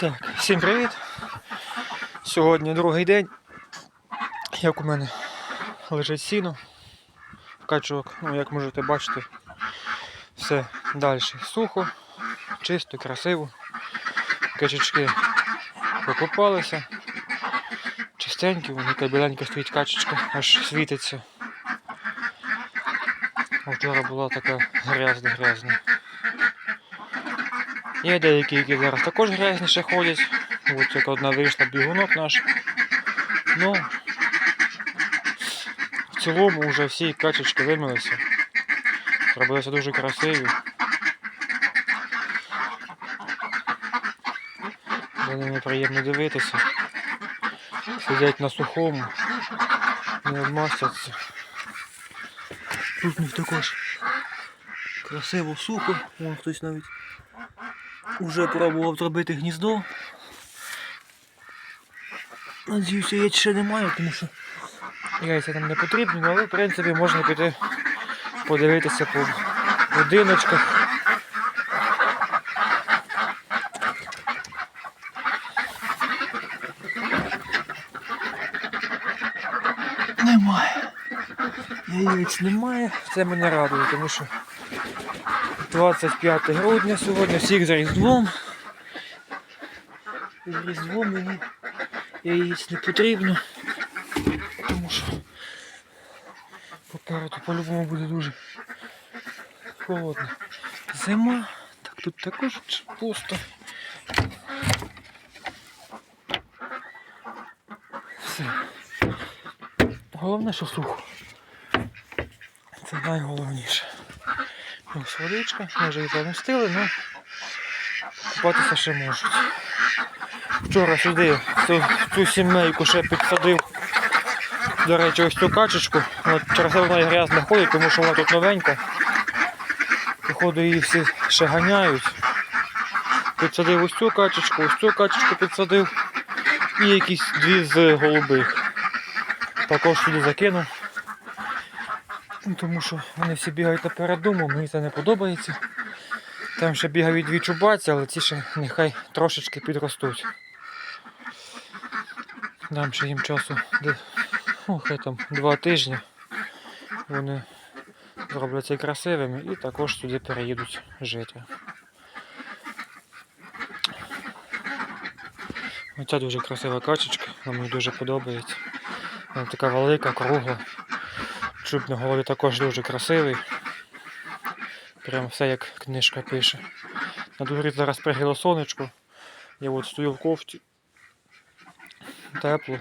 Так, всім привіт! Сьогодні другий день. Як у мене лежить сіно, качок, ну як можете бачити, все далі сухо, чисто, красиво. Качечки покупалися. Чистенькі, вона така біленька стоїть качечка, аж світиться. Вчора була така грязна-грязна. Є деякі, які зараз також грязніше ходять. Ось як одна вийшла бігунок наш. Ну, в цілому вже всі качечки вимилися. Зробилися дуже красиві. За ними дивитися. Сидять на сухому, не обмастяться. Тут в них також красиво сухо, вон хтось навіть Уже пробував зробити гніздо. Надіюся, яєць ще немає, тому що яйця нам не потрібні, але в принципі можна піти подивитися по будиночках. Немає. Яєць немає, це мене радує, тому що 25 грудня сьогодні, всіх з Різдвом. Різдвом мені яєць не потрібно, тому що попереду по-любому буде дуже холодно. Зима, так тут також пусто. Все. Головне, що сухо. Це найголовніше. Ось водичка, може і замістили, але купатися ще можуть. Вчора сюди цю, цю сімейку ще підсадив. До речі, ось цю качечку. От через це вона і грязно ходить, тому що вона тут новенька. Походу її всі ще ганяють. Підсадив ось цю качечку, ось цю качечку підсадив. І якісь дві з голубих. Також сюди закинув. Ну, Тому що вони всі бігають наперед дому, мені це не подобається. Там ще бігають дві чубаці, але ці ще нехай трошечки підростуть. Дам ще їм часу, де, ну, хай там два тижні. Вони зробляться красивими і також сюди переїдуть жити. Оця дуже красива качечка, вона мені дуже подобається. Вона така велика, кругла. Чуб на голові також дуже красивий. Прям все як книжка пише. На дворі зараз пригріло сонечко. Я от стою в кофті. Тепло.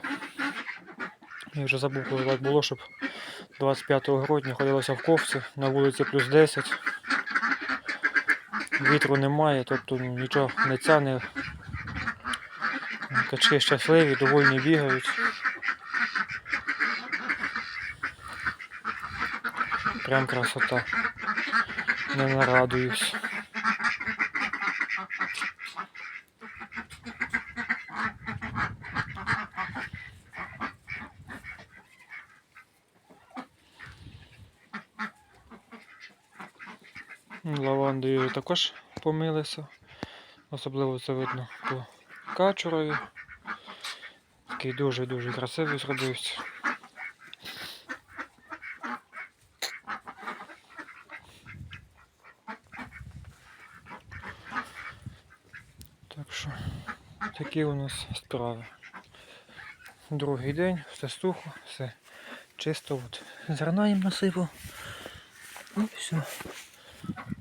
Я вже забув, коли так було, щоб 25 грудня ходилося в кофті, на вулиці плюс 10. Вітру немає, тобто нічого не тяне. Качки щасливі, довольні бігають. Прям красота. Не нарадуюсь. Лавандою також помилися. Особливо це видно по качурові. Такий дуже-дуже красивий зробився. Так що такі у нас справи. Другий день, все сухо, все чисто. От. Зерна їм насипав. І все.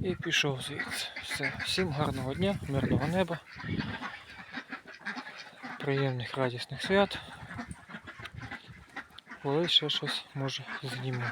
І пішов звідси. Все. Всім гарного дня, мирного неба, приємних радісних свят. Коли ще щось може зніму.